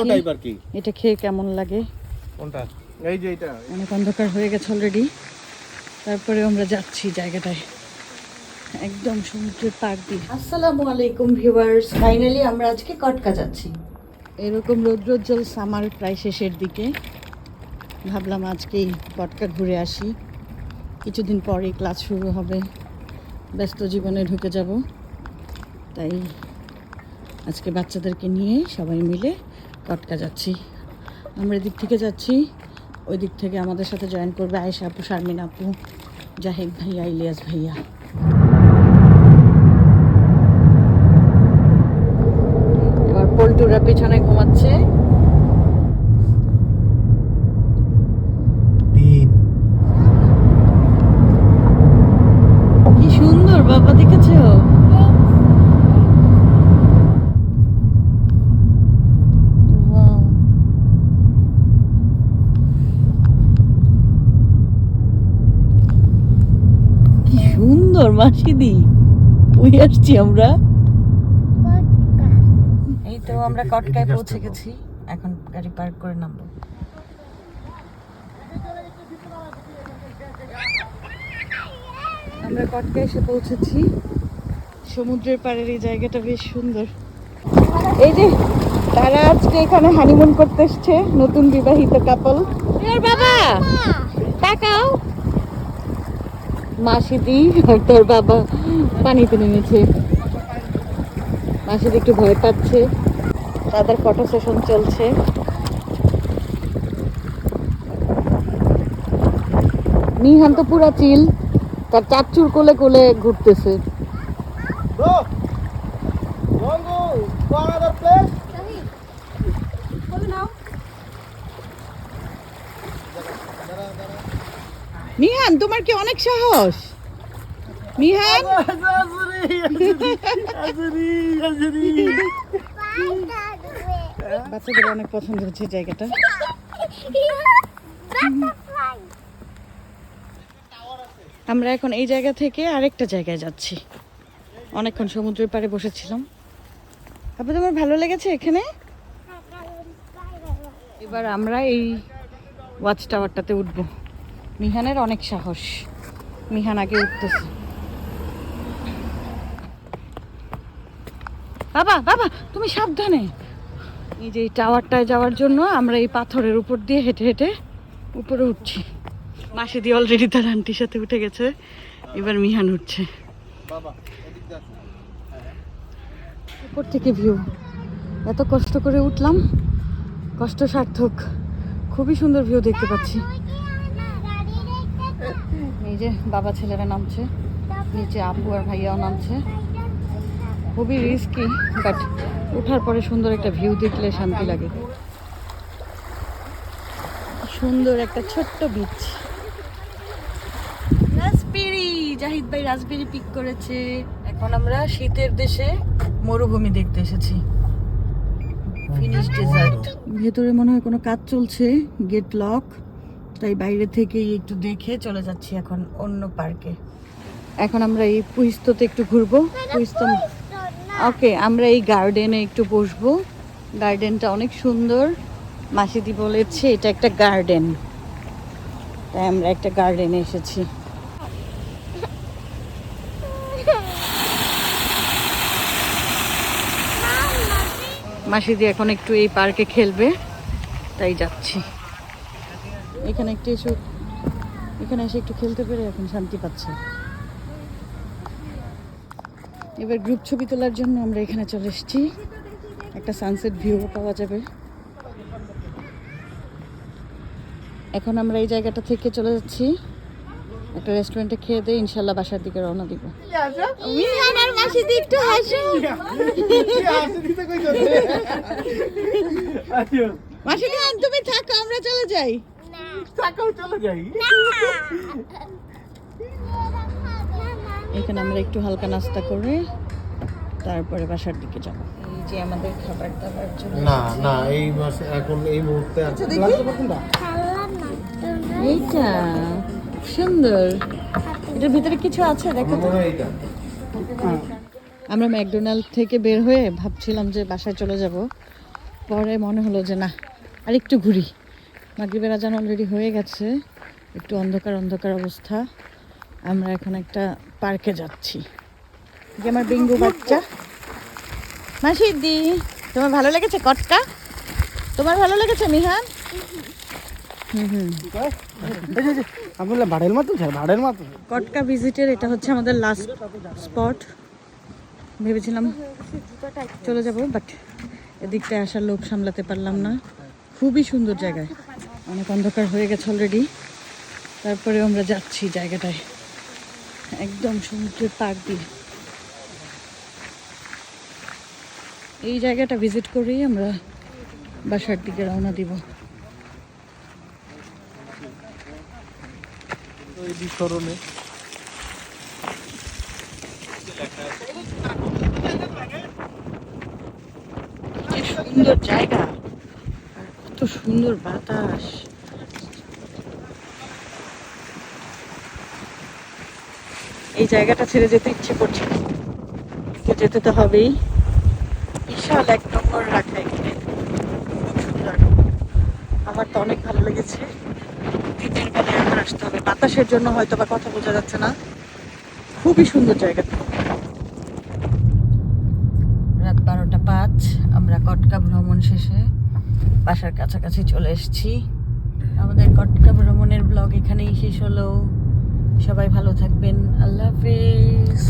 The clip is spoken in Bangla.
অন্য টাইপ আর কি? এটা খেয়ে কেমন লাগে? কোনটা? এই যে এটা। অনেক অন্ধকার হয়ে গেছে অলরেডি তারপরে আমরা যাচ্ছি জায়গাটায়। একদম সমুদ্রের পাড় দিয়ে। আসসালামু আলাইকুম ভিউয়ার্স ফাইনালি আমরা আজকে কটকা যাচ্ছি। এরকম রৌদ্রোজ্জ্বল সামার প্রায় শেষের দিকে। ভাবলাম আজকেই কটকা ঘুরে আসি। কিছুদিন পরেই ক্লাস শুরু হবে। ব্যস্ত জীবনে ঢুকে যাব। তাই আজকে বাচ্চাদেরকে নিয়ে সবাই মিলে কটকা যাচ্ছি। আমরা এদিক থেকে যাচ্ছি। ওই দিক থেকে আমাদের সাথে জয়েন করবে আয়েশা আপু, শারমিন আপু, জাহিদ ভাইয়া, ইলিয়াস ভাইয়া। এবার পল্টুরা পিছনে ঘুমাচ্ছে তিন কি সুন্দর বাবা দেখেছ Wow. কি সুন্দর মাসিদি? ওই আসছি আমরা। এই তো আমরা কটকায় পৌঁছে গেছি। এখন গাড়ি পার্ক করে নামবো। আমরা কটকায় এসে পৌঁছেছি। সমুদ্রের পাড়ের এই জায়গাটা বেশ সুন্দর। এই যে তারা আজকে এখানে হানিমুন করতে এসছে নতুন বিবাহিত কাপল বাবা! তাকাও মাসিদি আর তোর বাবা পানিতে নেমেছে। মাসিদি একটু ভয় পাচ্ছে। তাদের ফটো সেশন চলছে। নিহান তো পুরা চিল তার চাচ্চুর কোলে কোলে ঘুরতেছে। নিহান তোমার কি অনেক সাহস? নিহান বাচ্চাদের অনেক পছন্দ হচ্ছে জায়গাটা। আমরা এখন এই জায়গা থেকে আরেকটা জায়গায় যাচ্ছি। অনেকক্ষণ সমুদ্রের পাড়ে বসেছিলাম। আপু তোমার ভালো লেগেছে এখানে? এবার আমরা এই ওয়াচ টাওয়ারটাতে উঠবো। মিহানের অনেক সাহস। মিহান আগে উঠতেছে। বাবা বাবা তুমি সাবধানে। এই যে টাওয়ারটায় যাওয়ার জন্য আমরা এই পাথরের উপর দিয়ে হেঁটে হেঁটে উপরে উঠছি। মাসি দিয়ে অলরেডি তার আন্টির সাথে উঠে গেছে। এবার মিহান উঠছে। আসো। উপর থেকে ভিউ এত কষ্ট করে উঠলাম। কষ্ট সার্থক। খুবই সুন্দর ভিউ দেখতে পাচ্ছি। এই যে বাবা ছেলেরা নামছে, নিচে আপু আর ভাইয়াও নামছে। খুবই রিস্কি বাট ওঠার পরে সুন্দর একটা ভিউ দেখলে শান্তি লাগে। সুন্দর একটা ছোট্ট বিচ রাজবেরি, জাহিদ ভাই রাজবেরি পিক করেছে। এখন আমরা শীতের দেশে মরুভূমি দেখতে এসেছি। ফিনিশ ডেজার্ট ভেতরে মনে হয় কোনো কাজ চলছে গেট লক তাই বাইরে থেকেই একটু দেখে চলে যাচ্ছি এখন অন্য পার্কে। এখন আমরা এই পুহিস্ততে একটু ঘুরবো। পুহিস্ত ওকে, আমরা এই গার্ডেনে একটু বসবো। গার্ডেনটা অনেক সুন্দর। মাসিদি বলেছে এটা একটা গার্ডেন। তাই আমরা একটা গার্ডেনে এসেছি। মাসিদি এখন একটু এই পার্কে খেলবে। তাই যাচ্ছি। এখানে একটু এসে এখানে এসে একটু খেলতে পেরে এখন শান্তি পাচ্ছে। এবার গ্রুপ ছবি তোলার জন্য আমরা এখানে চলে এসেছি। একটা সানসেট ভিউ পাওয়া যাবে। এখন আমরা এই জায়গাটা থেকে চলে যাচ্ছি। একটা রেস্টুরেন্টে খেয়ে দিয়ে ইনশাল্লাহ বাসার দিকে রওনা দিব। একটু আন তুমি থাকো, আমরা চলে যাই। তাকাও চলে যাই এখানে আমরা একটু হালকা নাস্তা করে তারপরে বাসার দিকে যাব। এই যে আমাদের খাবার দাবার চলে না না এই মাসে এখন এই মুহূর্তে আচ্ছা, দেখি। এইটা সুন্দর। এটার ভিতরে কিছু আছে? দেখো আমার তো হয় আমরা ম্যাকডোনাল্ড থেকে বের হয়ে ভাবছিলাম যে বাসায় চলে যাব। পরে মনে হলো যে না আর একটু ঘুরি। মাগরিবের আজান অলরেডি হয়ে গেছে। একটু অন্ধকার অন্ধকার অবস্থা। আমরা এখন একটা পার্কে যাচ্ছি। যে আমার বিঙ্গু বাচ্চা। মাসিদি তোমার ভালো লেগেছে কটকা? তোমার ভালো লেগেছে মিহান? কটকা ভিজিটের এটা হচ্ছে আমাদের লাস্ট স্পট ভেবেছিলাম চলে যাব বাট এদিকটায় আসার লোক সামলাতে পারলাম না। খুবই সুন্দর জায়গায় অনেক অন্ধকার হয়ে গেছে অলরেডি তারপরে আমরা যাচ্ছি জায়গাটায়। একদম সমুদ্রের পাক দিয়ে। এই জায়গাটা ভিজিট করেই আমরা বাসার দিকে রওনা দিব। সুন্দর জায়গা। সুন্দর বাতাস। এই জায়গাটা ছেড়ে যেতে ইচ্ছে করছে। যেতে তো হবেই। বিশাল এক নম্বর রাখা এখানে। খুব সুন্দর আমার তো অনেক ভালো লেগেছে। দিনের বেলায় আমার আসতে হবে। বাতাসের জন্য হয়তো বা কথা বোঝা যাচ্ছে না। খুবই সুন্দর জায়গাটা রাত বারোটা পাঁচ, আমরা কটকা ভ্রমণ শেষে বাসার কাছাকাছি চলে এসেছি। আমাদের কটকা ভ্রমণের ব্লগ এখানেই শেষ হলো। সবাই ভালো থাকবেন। আল্লাহ হাফেজ।